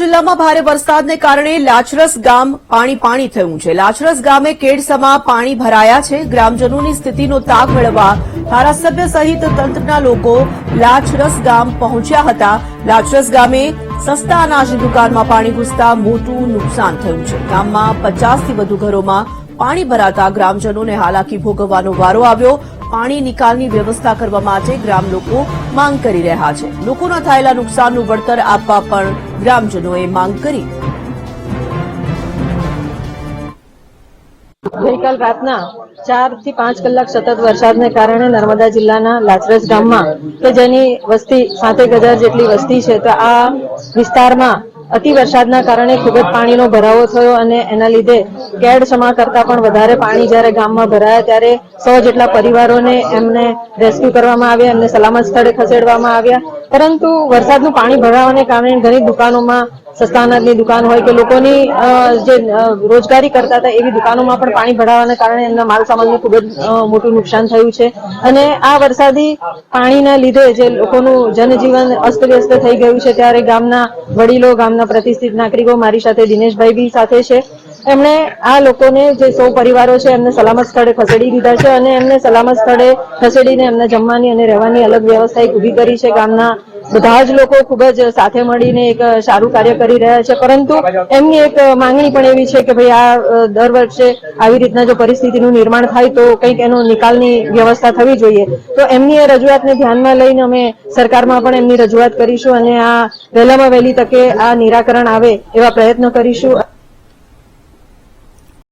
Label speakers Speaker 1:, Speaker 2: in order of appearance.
Speaker 1: જિલ્લામાં ભારે વરસાદને કારણે લાચરસ ગામ પાણી પાણી થયું છે. લાચરસ ગામે કેડસમાં પાણી ભરાયા છે. ગ્રામજનોની સ્થિતિનો તાગ મેળવવા ધારાસભ્ય સહિત તંત્રના લોકો લાચરસ ગામ પહોંચ્યા હતા. લાચરસ ગામે સસ્તા અનાજની દુકાનમાં પાણી ઘૂસતા મોટું નુકસાન થયું છે. ગામમાં પચાસથી વધુ ઘરોમાં પાણી ભરાતા ગ્રામજનોને હાલાકી ભોગવવાનો વારો આવ્યો. પાણી નિકાલની વ્યવસ્થા કરવા માટે ગ્રામ લોકો માંગ કરી રહ્યા છે. લોકોના થયેલા નુકસાનનું વળતર આપવા પણ ગ્રામજનોએ માંગ કરી.
Speaker 2: ગઈકાલ રાતના ચારથી પાંચ કલાક સતત વરસાદને કારણે નર્મદા જિલ્લાના લાચરસ ગામમાં કે જેની વસ્તી સાતેક હજાર જેટલી વસ્તી છે, તો આ વિસ્તારમાં અતિ વરસાદના કારણે ખૂબ જ પાણીનો ભરાવો થયો અને એના લીધે કેડ સમા કરતા પણ વધારે પાણી જ્યારે ગામમાં ભરાયા ત્યારે સો જેટલા પરિવારોને એમને રેસ્ક્યુ કરવામાં આવ્યા, એમને સલામત સ્થળે ખસેડવામાં આવ્યા. પરંતુ વરસાદનું પાણી ભરાવાને કારણે ઘણી દુકાનોમાં સસ્તા અનાજની દુકાન હોય કે લોકોની જે રોજગારી કરતા હતા એવી દુકાનોમાં પણ પાણી ભરાવાના કારણે એમના માલ સામાનને ખૂબ જ મોટું નુકસાન થયું છે. અને આ વરસાદી પાણીના લીધે જે લોકોનું જનજીવન અસ્તવ્યસ્ત થઈ ગયું છે, ત્યારે ગામના વડીલો, ગામના પ્રતિષ્ઠિત નાગરિકો મારી સાથે દિનેશભાઈ બી સાથે છે. એમણે આ લોકોને જે સૌ પરિવારો છે, એમને સલામત સ્થળે ખસેડી દીધા છે અને એમને સલામત સ્થળે ખસેડીને એમને જમવાની અને રહેવાની અલગ વ્યવસ્થા ઊભી કરી છે ગામના બધા જ લોકો ખૂબ જ સાથે મળીને એક સારું કાર્ય કરી રહ્યા છે. પરંતુ એમની એક માંગણી પણ એવી છે કે ભાઈ આ દર વર્ષે આવી રીતના જો પરિસ્થિતિનું નિર્માણ થાય તો કંઈક એનો નિકાલની વ્યવસ્થા થવી જોઈએ. તો એમની એ રજૂઆતને ધ્યાનમાં લઈને અમે સરકારમાં પણ એમની રજૂઆત કરીશું અને આ વહેલામાં વહેલી તકે આ નિરાકરણ આવે એવા પ્રયત્નો કરીશું.